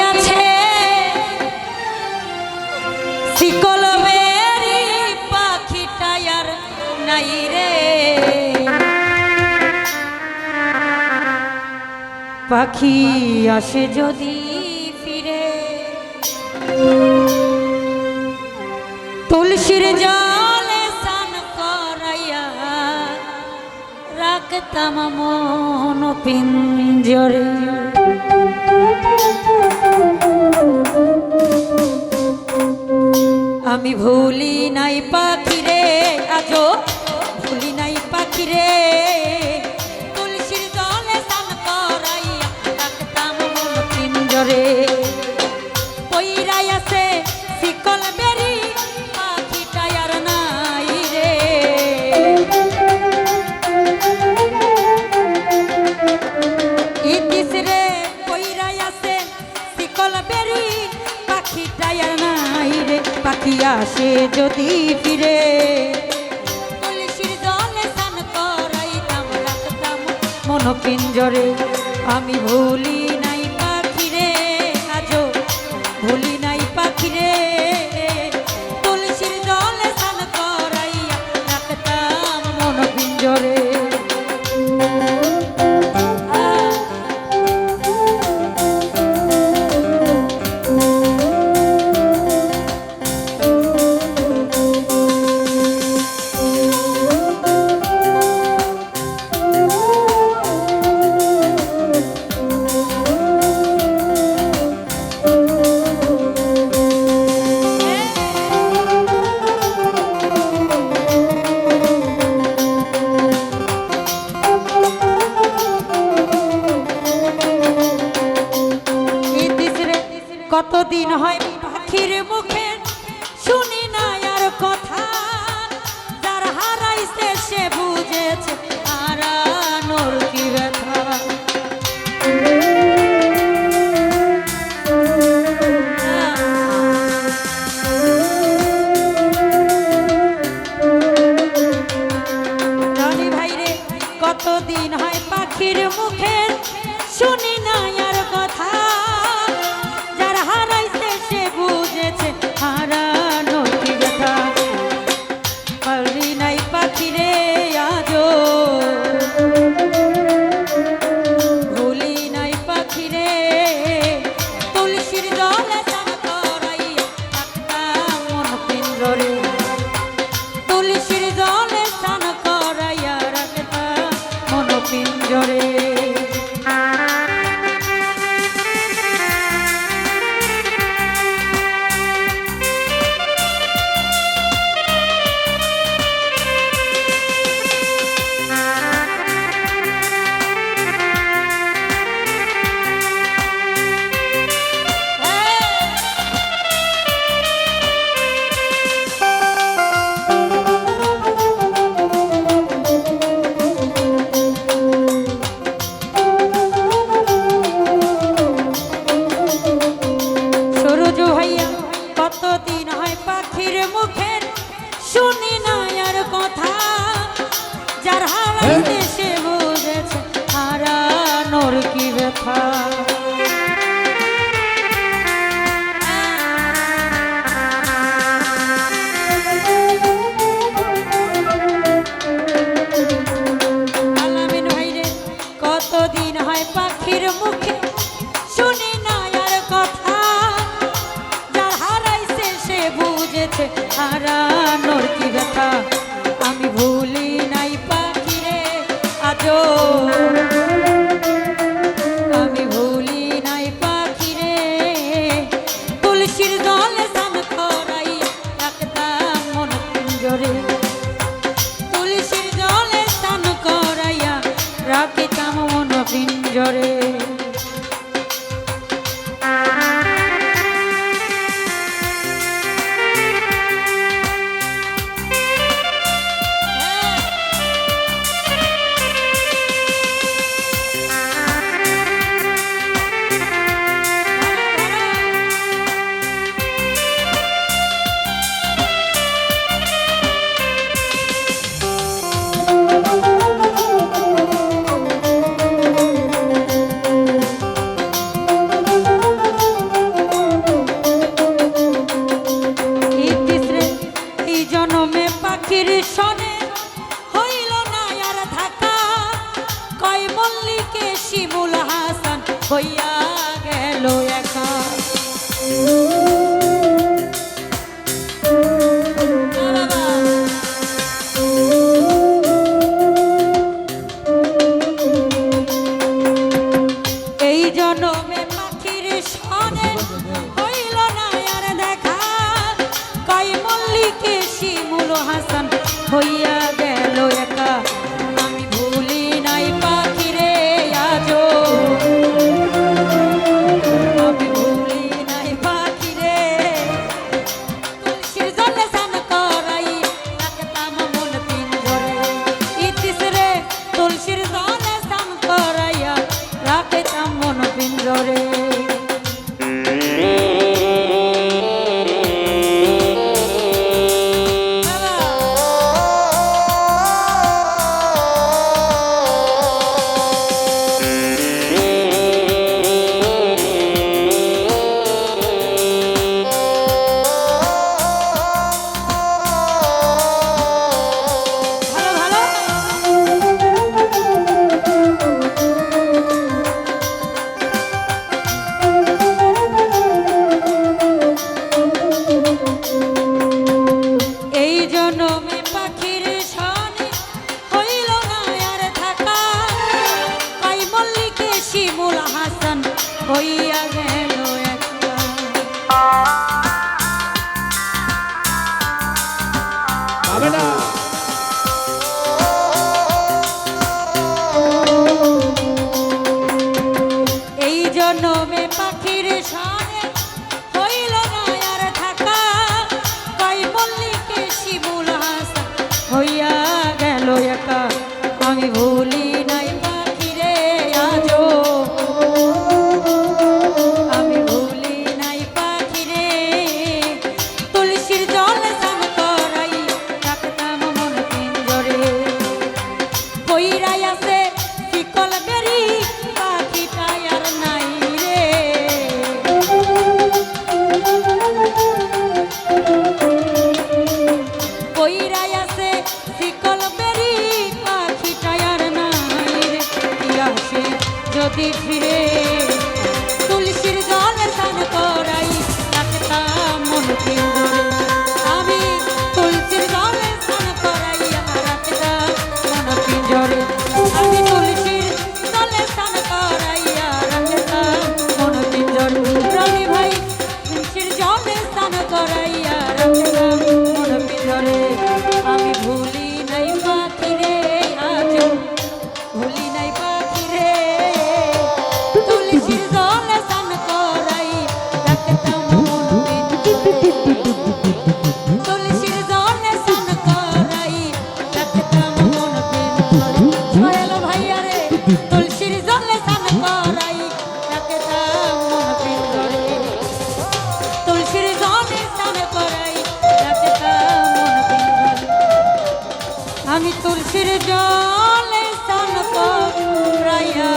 আছে। আর নাই রে। পাখি আসে যদি ফিরে। তুলসীর জলে সান করাইয়া রাখতাম মন পিঞ্জরে। আমি ভুলি নাই পাখি রে আজ ভুলি নাই পাখি রে তুলসীর জলে স্নান করাইয়া রাখতাম মন পিঞ্জরে পাখি আসে যদি ফিরে। মন পিঞ্জরে আমি ভুলি নাই পাখিরে আজও ভুলি কতদিন হয় পাখির মুখে শুনি না আর কথা। মুখে কথা হইয়া গেল একা। আমি তুলসীর জলে স্নান করাইয়া